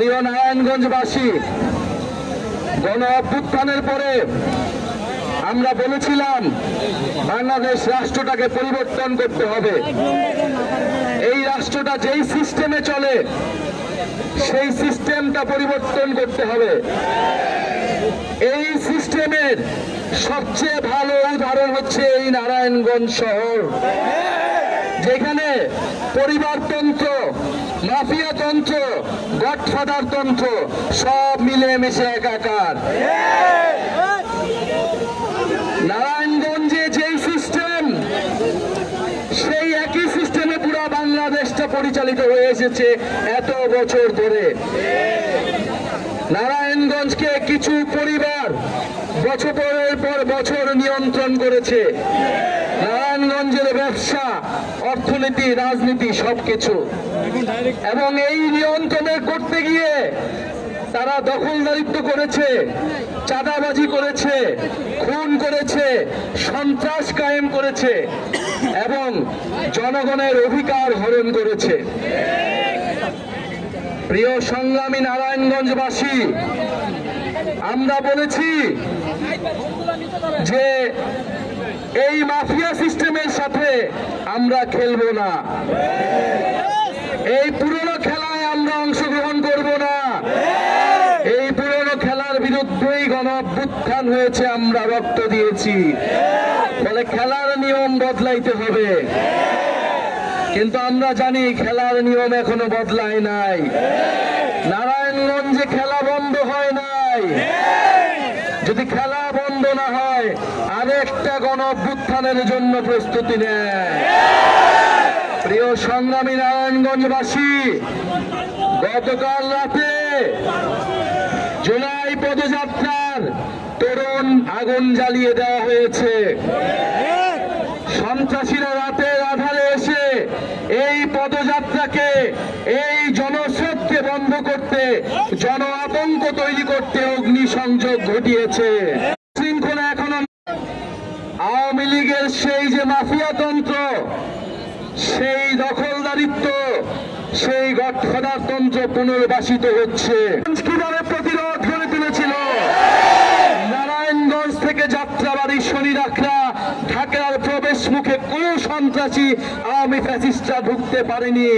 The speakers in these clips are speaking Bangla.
প্রিয় নারায়ণগঞ্জবাসী, গণ অভ্যুত্থানের পরে আমরা বলেছিলাম বাংলাদেশ রাষ্ট্রটাকে পরিবর্তন করতে হবে। এই রাষ্ট্রটা যেই সিস্টেমে চলে, সেই সিস্টেমটা পরিবর্তন করতে হবে। এই সিস্টেমের সবচেয়ে ভালো উদাহরণ হচ্ছে এই নারায়ণগঞ্জ শহর, যেখানে পরিবারতন্ত্র, মাফিয়াতন্ত্র গডফাদার তন্ত্র, সব মিলে মিশে একাকার। নারায়ণগঞ্জে যেই সিস্টেম সেই একই সিস্টেমে পুরো বাংলাদেশটা পরিচালিত হয়ে এসেছে এত বছর ধরে। নারায়ণগঞ্জকে কিছু পরিবার বছরের পর বছর নিয়ন্ত্রণ করেছে। অর্থনীতি রাজনীতি সবকিছু। এবং এই নিয়ন্ত্রণের করতে গিয়ে তারা দখলদারিত্ব করেছে, চাঁদাবাজি করেছে, খুন করেছে, সন্ত্রাস কায়েম করেছে, এবং জনগণের অধিকার হরণ করেছে। প্রিয় সংগ্রামী নারায়ণগঞ্জবাসী, আমরা বলেছি যে এই মাফিয়া সিস্টেমের সাথে আমরা খেলব না। এই পুরনো খেলায় আমরা অংশগ্রহণ করব না। এই পুরনো খেলার বিরুদ্ধেই গণঅভ্যুত্থান হয়েছে, আমরা রক্ত দিয়েছি। ফলে খেলার নিয়ম বদলাইতে হবে। কিন্তু আমরা জানি খেলার নিয়ম এখনও বদলায় নাই। নারায়ণগঞ্জে খেলা বন্ধ হয় নাই। যদি খেলা বন্ধ না হয়, আরেকটা গণ অভ্যুত্থানের জন্য প্রস্তুতি নেয়। প্রিয় সংগ্রামী নারায়ণগঞ্জবাসী, গতকাল রাতে জুলাই পদযাত্রার তরুণ আগুন জ্বালিয়ে দেওয়া হয়েছে। সন্ত্রাসীরা রাতের আধারে এসে এই পদযাত্রাকে এই জনস্রোতকে বন্ধ করতে জন আতঙ্ক তৈরি করতে অগ্নিসংযোগ ঘটিয়েছে শৃঙ্খলা এখনও আওয়ামী লীগের সেই যে মাফিয়াতন্ত্র সেই দখলদারিত্ব, সেই গঠফাদারতন্ত্র পুনর্বাসিত হচ্ছে। কীভাবে প্রতিরোধ গড়ে তুলেছিল। নারায়ণগঞ্জ থেকে যাত্রাবাড়ি শনি রাখরা ঢাকার প্রবেশ মুখে কোন সন্ত্রাসী আওয়ামী ফ্যাসিস্টরা ঢুকতে পারেনি।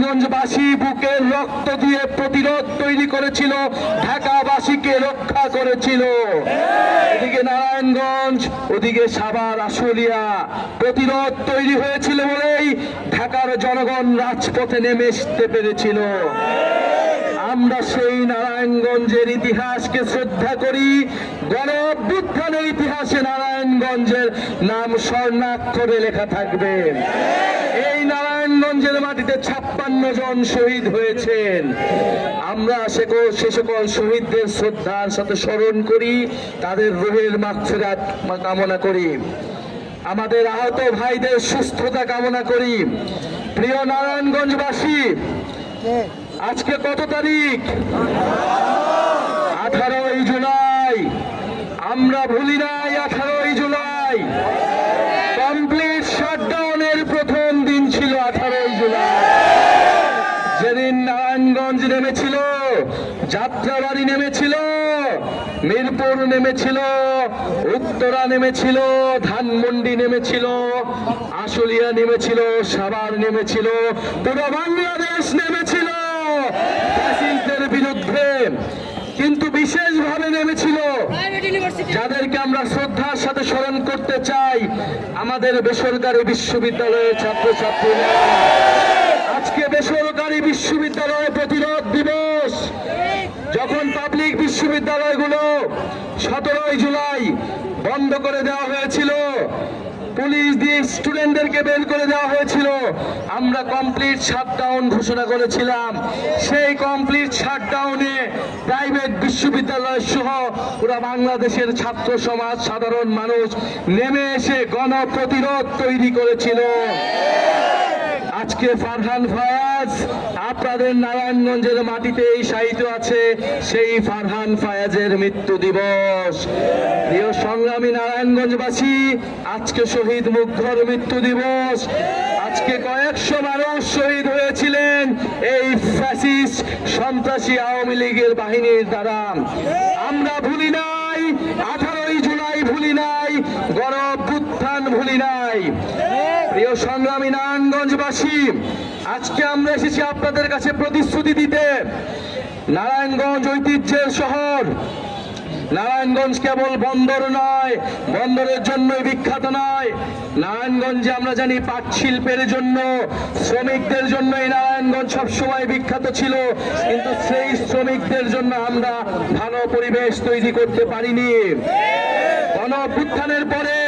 নারায়ণগঞ্জবাসী বুকের রক্ত দিয়ে প্রতিরোধ তৈরি করেছিল, ঢাকাবাসীকে রক্ষা করেছিল। এদিকে নারায়ণগঞ্জ, ওদিকে সাবার আশুলিয়া প্রতিরোধ তৈরি হয়েছিল বলেই ঢাকার জনগণ রাজপথে নেমে আসতে পেরেছিল। আমরা সেই নারায়ণগঞ্জের ইতিহাসকে শ্রদ্ধা করি। গণ ইতিহাসে নারায়ণগঞ্জের নাম স্বর্ণাক্ষরে লেখা থাকবে। এই মাটিতে ছাপ্পান্ন জন শহীদ হয়েছেন। আমরা সে সকল শহীদদের শ্রদ্ধার সাথে স্মরণ করি, তাদের রোহের মাগফিরাত কামনা করি। আমাদের আহত ভাইদের সুস্থতা কামনা করি। প্রিয় নারায়ণগঞ্জবাসী, আজকে কত তারিখ? আঠারোই জুলাই। আমরা ভুলি নাই আঠারোই জুলাই কমপ্লিট শাটডাউনের প্রথম দিন ছিল আঠারোই জুলাই যেদিন নারায়ণগঞ্জ নেমেছিল যাত্রাবাড়ি নেমেছিল, মিরপুর নেমেছিল, উত্তরা নেমেছিল, ধানমন্ডি নেমেছিল, আশুলিয়া নেমেছিল, সাভার নেমেছিল, পুরো বাংলাদেশ নেমেছিল বিরুদ্ধে। কিন্তু বিশেষভাবে নেমেছিল যাদেরকে আমরা শ্রদ্ধার সাথে স্মরণ করতে চাই, আমাদের বেসরকারি বিশ্ববিদ্যালয়ের ছাত্রছাত্রীরা। আজকে বেসরকারি বিশ্ববিদ্যালয় প্রতিরোধ দিবস। যখন পাবলিক বিশ্ববিদ্যালয়গুলো সতেরোই জুলাই বন্ধ করে দেওয়া হয়েছিল, পুলিশ দিয়ে স্টুডেন্টদেরকে বের করে দেওয়া হয়েছিল, আমরা কমপ্লিট শাটডাউন ঘোষণা করেছিলাম। সেই কমপ্লিট শাটডাউনে প্রাইভেট বিশ্ববিদ্যালয় সহ পুরো বাংলাদেশের ছাত্র সমাজ, সাধারণ মানুষ নেমে এসে গণ প্রতিরোধ তৈরি করেছিল। আজকে ফারহান ফায়াজ, আপনাদের নারায়ণগঞ্জের মাটিতেই সাহিত্য আছে সেই ফারহান ফায়াজের মৃত্যু দিবস। প্রিয় সংগ্রামী নারায়ণগঞ্জবাসী, আজকে শহীদ মুগ্ধর মৃত্যু দিবস। আজকে কয়েকশো মানুষ শহীদ হয়েছিলেন এই ফ্যাসিস্ট সন্ত্রাসী আওয়ামী লীগের বাহিনীর দ্বারা। আমরা ভুলি নাই আঠারোই জুলাই ভুলি নাই গণ অভ্যুত্থান ভুলি নাই প্রিয় সংগ্রামী নারায়ণগঞ্জবাসী, আজকে আমরা এসেছি আপনাদের কাছে প্রতিশ্রুতি দিতে। নারায়ণগঞ্জ ঐতিহ্যের শহর। নারায়ণগঞ্জ কেবল বন্দর নয়, বন্দরের জন্যই বিখ্যাত নয়। নারায়ণগঞ্জে আমরা জানি পাট শিল্পের জন্য, শ্রমিকদের জন্য এই নারায়ণগঞ্জ সবসময় বিখ্যাত ছিল। কিন্তু সেই শ্রমিকদের জন্য আমরা ভালো পরিবেশ তৈরি করতে পারিনি। গণ পরে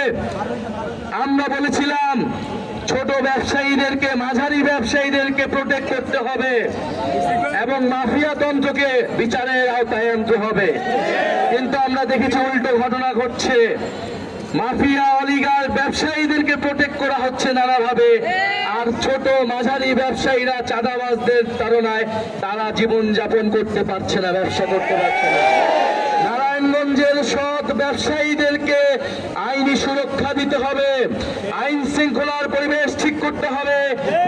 আমরা বলেছিলাম ছোট ব্যবসায়ীদেরকে, মাঝারি ব্যবসায়ীদেরকে প্রোটেক্ট করতে হবে এবং মাফিয়া তন্ত্রকে বিচারের আওতায় আনতে হবে। কিন্তু আমরা দেখেছি উল্টো ঘটনা ঘটছে। মাফিয়া অলিগার ব্যবসায়ীদেরকে প্রোটেক্ট করা হচ্ছে নানাভাবে। আর ছোট, মাঝারি ব্যবসায়ীরা চাঁদাবাজদের তাড়নায় তারা জীবন যাপন করতে পারছে না, ব্যবসা করতে পারছে না। নারায়ণগঞ্জের সৎ ব্যবসায়ীদেরকে আইনি সুরক্ষা দিতে হবে। আইন শৃঙ্খলার পরিবেশ ঠিক করতে হবে,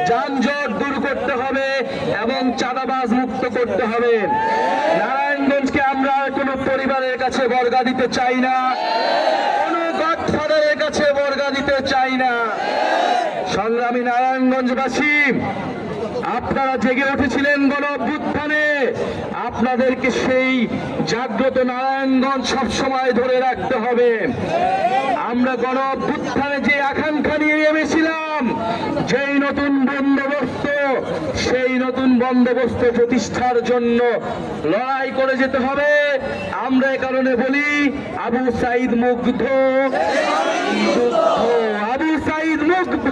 যানজট দূর করতে হবে এবং চাঁদাবাজ মুক্ত করতে হবে। নারায়ণগঞ্জকে আমরা কোনো পরিবারের কাছে বর্গা দিতে চাই না। কোনো গডফাদারের কাছে বর্গা দিতে চাই না। সংগ্রামী নারায়ণগঞ্জবাসী আপনারা জেগে উঠেছিলেন গণ অভ্যুত্থানে আপনাদেরকে সেই জাগ্রত নারায়ণগঞ্জ সবসময় ধরে রাখতে হবে। আমরা গণ অভ্যুত্থানে যে আকাঙ্ক্ষা নিয়ে নেমেছিলাম যেই নতুন বন্দোবস্ত সেই নতুন বন্দোবস্ত প্রতিষ্ঠার জন্য লড়াই করে যেতে হবে। আমরা এ কারণে বলি আবু সাইদ মুগ্ধ। আবু সাইদ মুগ্ধ।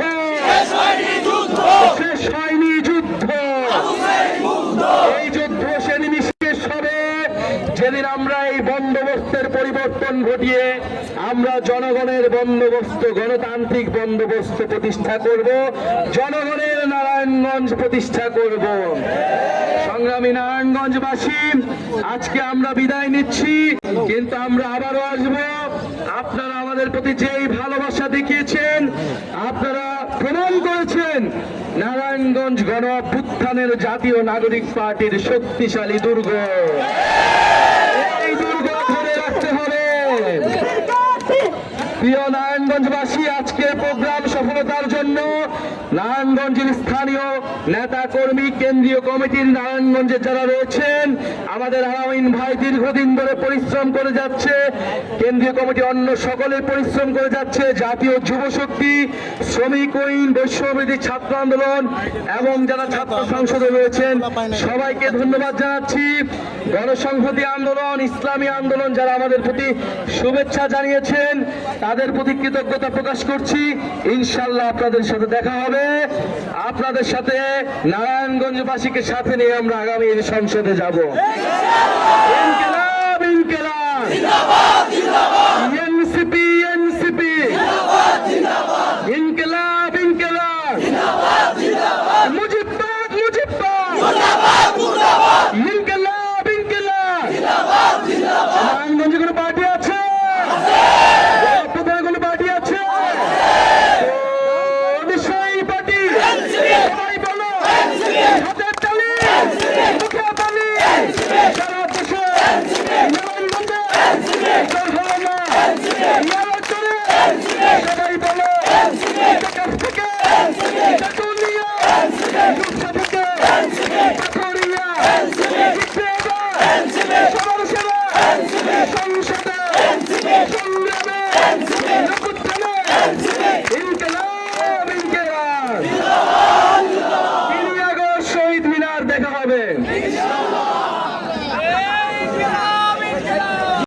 শেষ হয়নি যুদ্ধ এই যুদ্ধ সেদিনই শেষ হবে যেদিন আমরা এই বন্দোবস্তের পরিবর্তন ঘটিয়ে আমরা জনগণের বন্দোবস্ত, গণতান্ত্রিক বন্দোবস্ত প্রতিষ্ঠা করব, জনগণের নারায়ণগঞ্জ প্রতিষ্ঠা করব। সংগ্রামী নারায়ণগঞ্জবাসী, আজকে আমরা বিদায় নিচ্ছি, কিন্তু আমরা আবারও আসব। আপনারা আমাদের প্রতি যেই ভালোবাসা দেখিয়েছেন, আপনারা প্রমাণ করেছেন, নারায়ণগঞ্জ গণ অভ্যুত্থানের জাতীয় নাগরিক পার্টির শক্তিশালী দুর্গ। এই দুর্গ ধরে রাখতে হবে। প্রিয় নারায়ণগঞ্জবাসী আজকের প্রোগ্রাম সফলতার জন্য নারায়ণগঞ্জের স্থানীয় নেতা কর্মী কেন্দ্রীয় কমিটির নারায়ণগঞ্জে যারা রয়েছেন, আমাদের আলামিন ভাই দীর্ঘদিন ধরে পরিশ্রম করে যাচ্ছে, কেন্দ্রীয় কমিটি অন্য সকলের পরিশ্রম করে যাচ্ছে, জাতীয় যুব শক্তি, শ্রমিক উইন বৈশ্যবিধি ছাত্র আন্দোলন এবং যারা ছাত্র সংসদে রয়েছেন, সবাইকে ধন্যবাদ জানাচ্ছি। গণসংহতি আন্দোলন, ইসলামী আন্দোলন যারা আমাদের প্রতি শুভেচ্ছা জানিয়েছেন, তাদের প্রতি কৃতজ্ঞতা প্রকাশ করছি। ইনশাল্লাহ আপনাদের সাথে দেখা হবে। আপনাদের সাথে নারায়ণগঞ্জবাসীকে সাথে নিয়ে আমরা আগামী সংসদে যাব। ইনকেলাব ইনকেলাব। এনসিপি